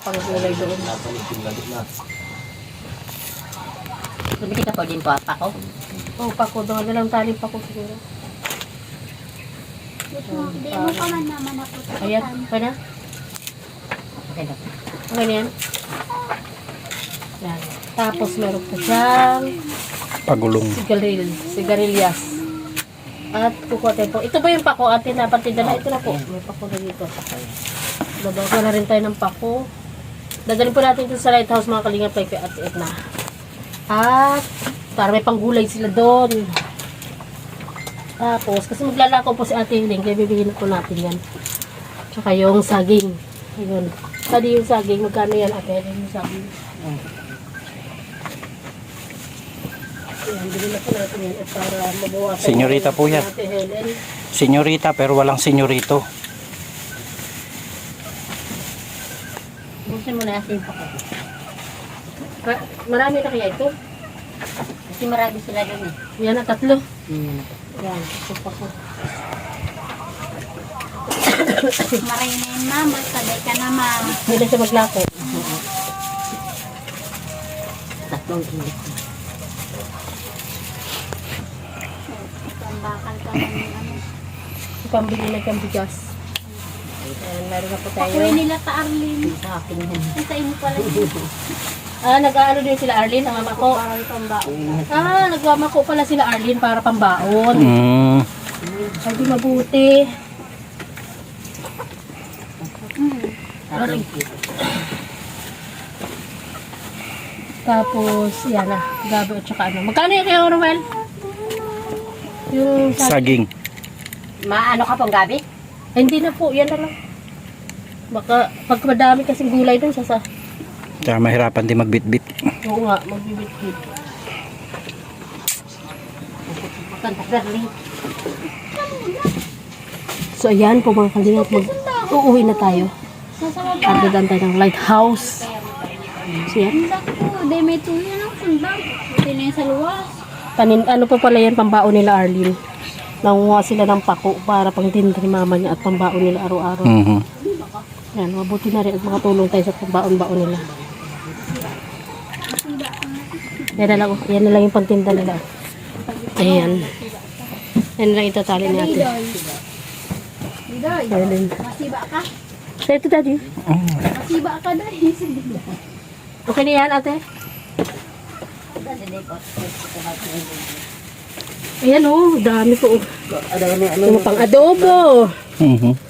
Pag-gulay doon. Bumili ka po din po, pa ko. Oh, pako doon. Ano lang tali pako siguro. Hindi mo pa man naman ako Ayan, okay na? Okay na. Okay na yan? Yan. Tapos meron pa siyang Pagulong. sigaril, sigarilyas. At kukuha tayo po. Ito ba yung pako atin na patinda na? Ito na po. May pako na dito. Babawa na rin tayo ng pako. Dadalhin po natin ito sa lighthouse mga kalingap kay at Edna. At para may panggulay sila doon. Tapos, kasi maglalako po si Ate Hiling, kaya bibigyan po natin yan. Tsaka yung saging. Ayun. Tadi yung saging, magkano yan ate? Ayun yung saging. Ayan, bili na po natin yan at para mabawasan. Senyorita po yan. Senyorita pero walang senyorito. Buksan mo na yung pa ko. Marami na kaya ito? Kasi marami sila doon eh. Yan na tatlo. Hmm. Yan, ito pa ko. Maray na yun, mama. Sabay ka na, ma'am. Hindi na siya maglako. Tatlong kilo. Pambakal ka na ng ano. Pambili na kang bigas. Meron na po tayo. Pakuwi nila ta Arlene. Sa akin yan. Sa inyo pala. Ah, nag-aano din sila Arlene, ang mama ko. Ah, nagmamako pala sila Arlene para pambaon. Mm. Ay, di mabuti. Tatlong kilo. Tapos, yan na. Gabi at saka ano. Magkano yung kay Orwell? Yung sa... Saging. Maano ka pong gabi? Hindi na po. Yan na lang. Baka, pag madami kasing gulay dun, sa sa... Kaya mahirapan din magbitbit. Oo nga, magbibit-bit. So, ayan po mga kalingap. Mag... Uuwi na tayo. Nasa baba. At dadaan tayo ng lighthouse. So, yan. Di may tuyo ng sundang. Yun sa luwas. Panin, ano po pala yan, pambaon nila Arlene. Nanguha sila ng pako para pang ni mama niya at pambaon nila araw-araw. Mhm. Yan, mabuti na rin at makatulong tayo sa pambaon-baon nila. Yan na lang, yan na lang yung pantinda nila. Ayan. Yan na lang itatali natin. Didoy, Ayan. masiba ka? So, ito daddy. Masiba ka dahil. Okay na yan, ate? Ayan oh, dami po. Ano pang adobo. Mhm.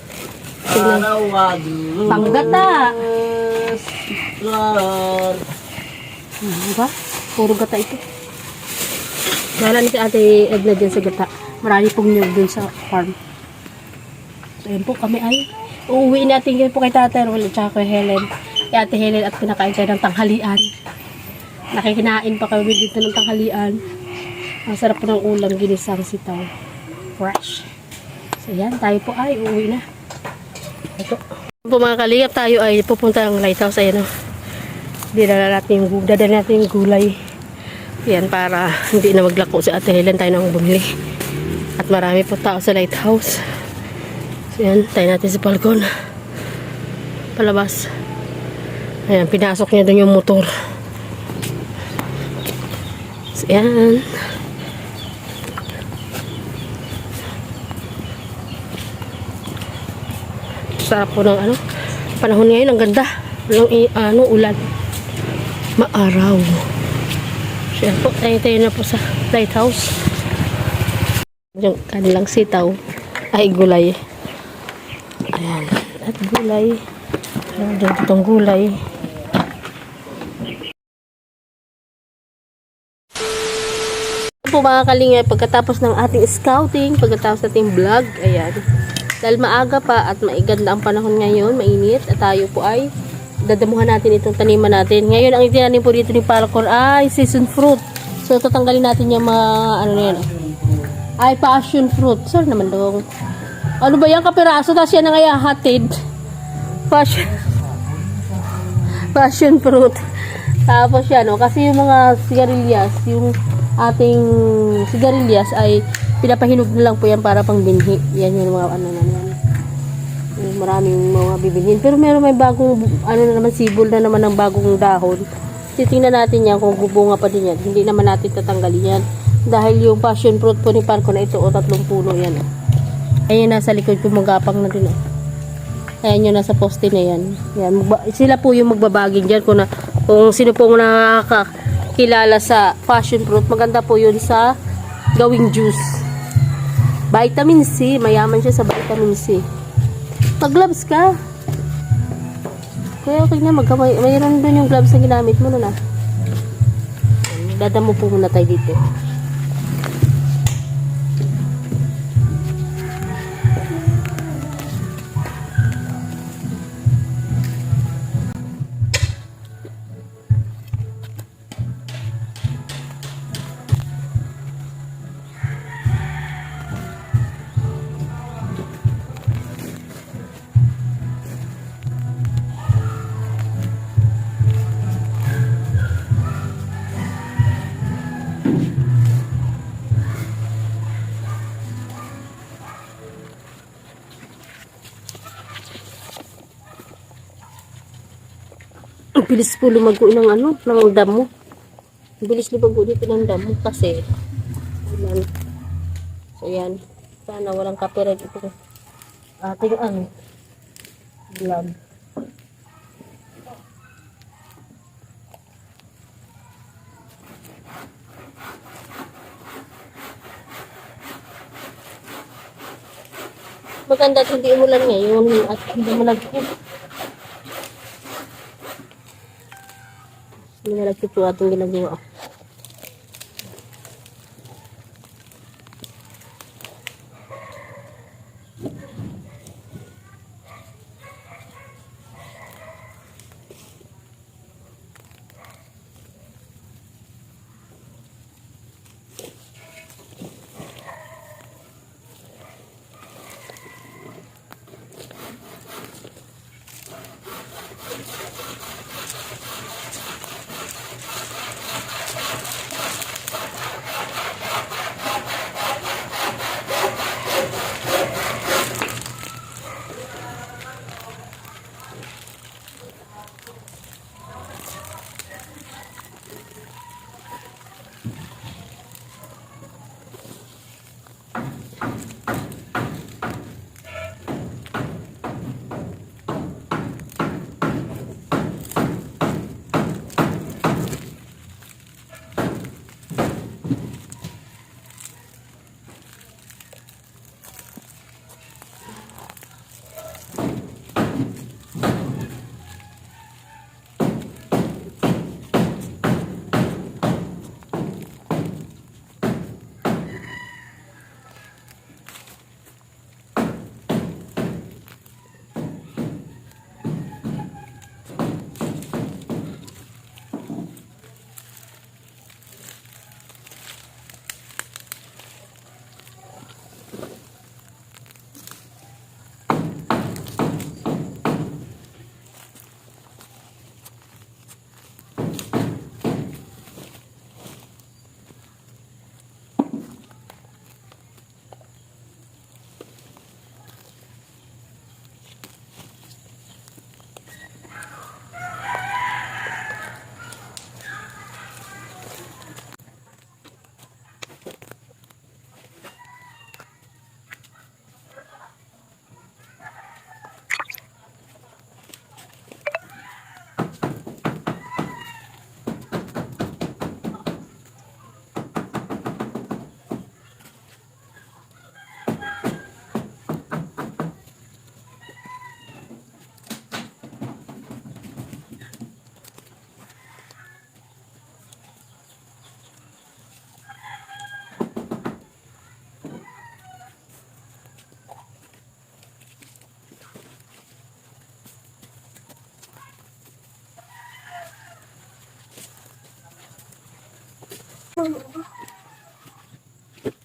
Panggata. Ano ba? Puro gata ito. Wala ni si ate Edna dyan sa gata. Marami pong nyug dun sa farm. So, yun po kami ay uuwi natin yun po kay Tata Roel at saka kay Helen. Kay ate Helen at pinakain tayo ng tanghalian. Nakikinain pa kami dito ng tanghalian. Ang sarap po ng ulam, ginisang sitaw. Fresh. So yan, tayo po ay uuwi na. Po mga kalingap, tayo ay pupunta ng lighthouse. Ayan o. Dinala natin dadala natin yung gulay. Yan para hindi na maglako si Ate Helen. Tayo nang bumili. At marami po tao sa lighthouse. So yan, tayo natin sa balkon. Palabas. Ayan, pinasok niya doon yung motor. So yan. Sarap po ng ano, panahon ngayon, ang ganda. Walang ano, ulan. Maaraw. Siya po, tayo tayo na po sa lighthouse. Yung kanilang sitaw ay gulay. Ayan. At gulay. Ayan, dito itong gulay. po mga kalingay, pagkatapos ng ating scouting, pagkatapos nating vlog, ayan. Dahil maaga pa at maiganda ang panahon ngayon, mainit, at tayo po ay dadamuhan natin itong taniman natin. Ngayon, ang itinanim po dito ni Paracor ay season fruit. So, tatanggalin natin yung mga, ano na yan, ay passion fruit. Sorry naman dong. Ano ba yan, kapiraso? Tapos yan ang ay hatid. Passion, passion fruit. Tapos yan, oh, kasi yung mga sigarilyas, yung ating sigarilyas ay pinapahinog na lang po yan para pang binhi. Yan yung mga ano na yan. Maraming mga bibilhin. Pero meron may bagong, ano na naman, sibol na naman ng bagong dahon. Titingnan natin yan kung bubunga pa din yan. Hindi naman natin tatanggalin yan. Dahil yung passion fruit po ni Parko na ito, o tatlong puno yan. Ayun, nasa likod ko magapang na din. Oh. Ayan yung nasa poste na yan. yan magba- sila po yung magbabaging dyan. Kung, na, kung sino pong nakakilala sa passion fruit, maganda po yun sa gawing juice. Vitamin C. Mayaman siya sa vitamin C. Mag-gloves ka. Kaya okay na, magkamay. Mayroon doon yung gloves na ginamit mo na na. Dadamo po muna tayo dito. Bilis po lumago ng ano, ng damo. Bilis lumago dito ng damo kasi yan. So yan. Sana walang copyright ito. Ating ano, vlog. Maganda at hindi umulan ngayon at hindi malagkit. Malagkit po atong ginagawa.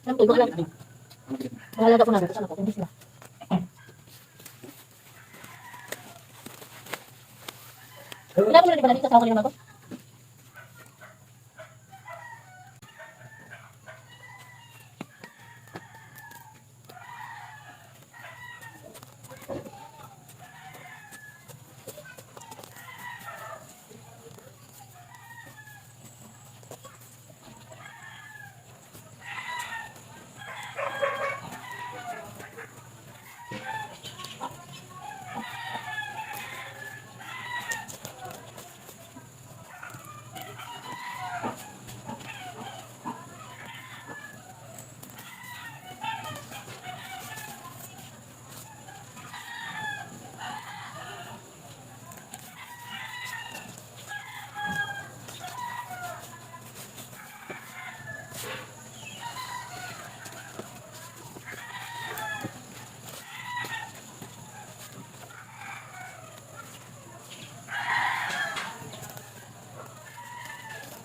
Bahala ka. Bahala ka po namin. Wala na dito. Kasama ko naman ako. Dati ba? Dati ko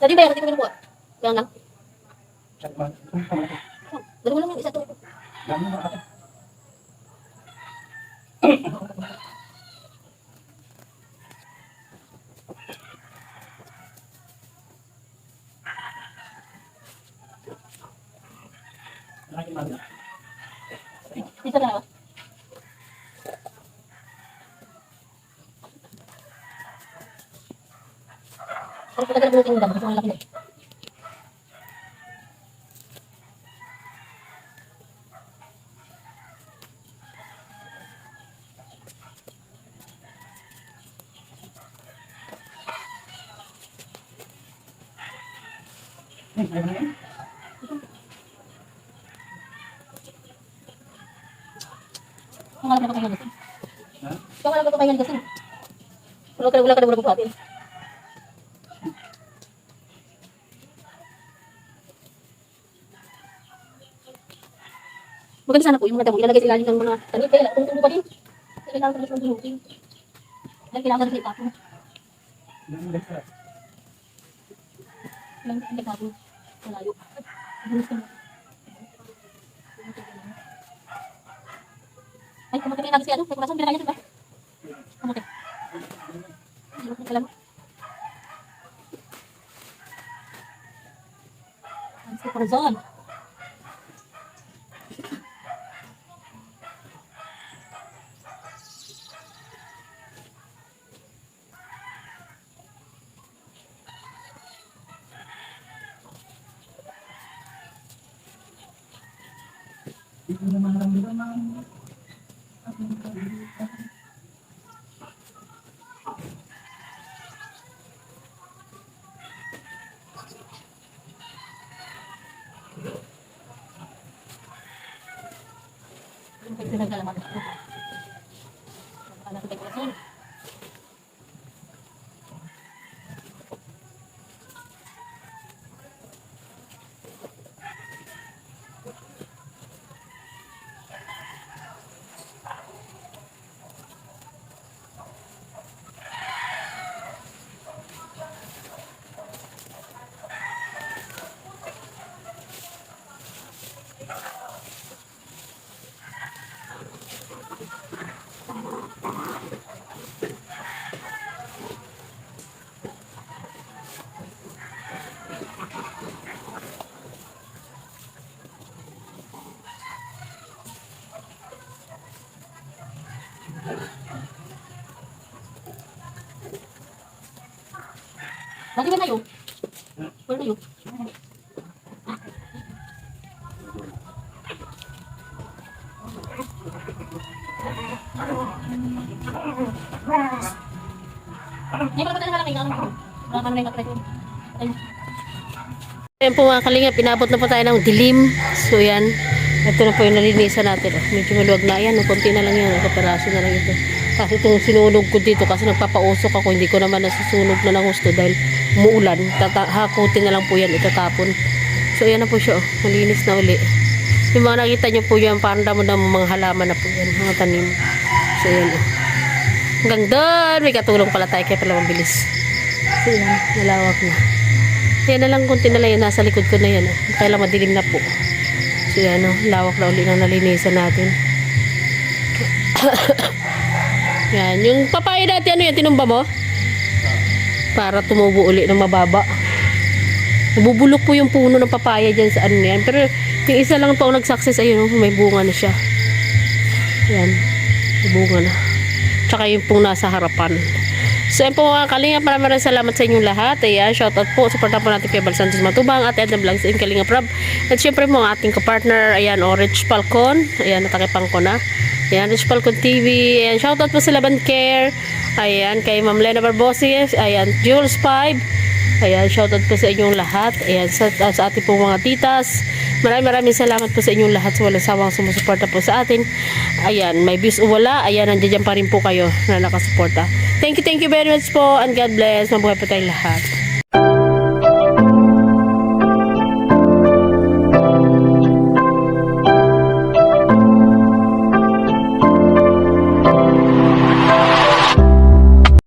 kinukuha. Kaya lang. Dali mo lang yung isa to. Isa na ba? Ang pagkakala mo yung dami, ito ang laki na. Ang alam na pagkakas. Ang alam na pagkakas kasi. Wala ka na wala ka na wala bupati. Maganda sana po yung mga damo. Ilalagay sa ilalim ng mga tanim. Kaya kung tubo pa din. Kailangan ko na siyang binutin. Dahil kailangan na sa itapo. Kailangan sa itapo. Malayo. Ay, kamutin na natin si ano. May kurasan, pinakaya diba? Kamutin. Kamutin ka lang. Ang si Corazon. ¿Qué tal? Dati ba na yun? Wala na yun. Ano. Ayun. Ayan po mga kalingap, pinabot na po tayo ng dilim. So yan, ito na po yung nalinisan natin. Oh. Medyo maluwag na yan, oh. konti na lang yan, kaperaso na lang ito. Kasi itong sinunog ko dito kasi nagpapausok ako, hindi ko naman nasusunog na ng gusto dahil umuulan. Tata hakutin na lang po yan, itatapon. So yan na po siya, oh. malinis na uli. Yung mga nakita nyo po yan, parang damo ng mga halaman na po yan, mga tanim. So yan oh. Hanggang doon, may katulong pala tayo kaya pala mabilis. So yan, nalawak na. Yan na lang kunti na lang yan. Nasa likod ko na yan. Oh. Kaya lang madilim na po. So yan oh, lawak na uli ng nalinisan natin. yan. Yung papaya dati ano yan, tinumba mo? Para tumubo uli ng mababa. Nabubulok po yung puno ng papaya dyan sa ano yan. Pero yung isa lang po ang nag-success. Ayun oh, may bunga na siya. Yan. May bunga na. Tsaka yung pong nasa harapan. So, yun po mga kalinga, maraming salamat sa inyong lahat. Ayan, shoutout po. Supportan po natin kay Santos Matubang at Edna Vlogs and Kalinga Prab. At syempre ang ating kapartner, ayan, o Rich Falcon. Ayan, natakipang ko na. Ayan, Rich Falcon TV. Ayan, shoutout po sa Laban Care. Ayan, kay Ma'am Lena Barbosi. Ayan, Jules 5. Ayan, shoutout po sa inyong lahat. Ayan, sa, sa ating po mga titas. Maraming maraming salamat po sa inyong lahat sa walang sawang sumusuporta po sa atin. Ayan, may views o wala, ayan, nandiyan pa rin po kayo na nakasuporta. Thank you, thank you very much po and God bless. Mabuhay po tayong lahat.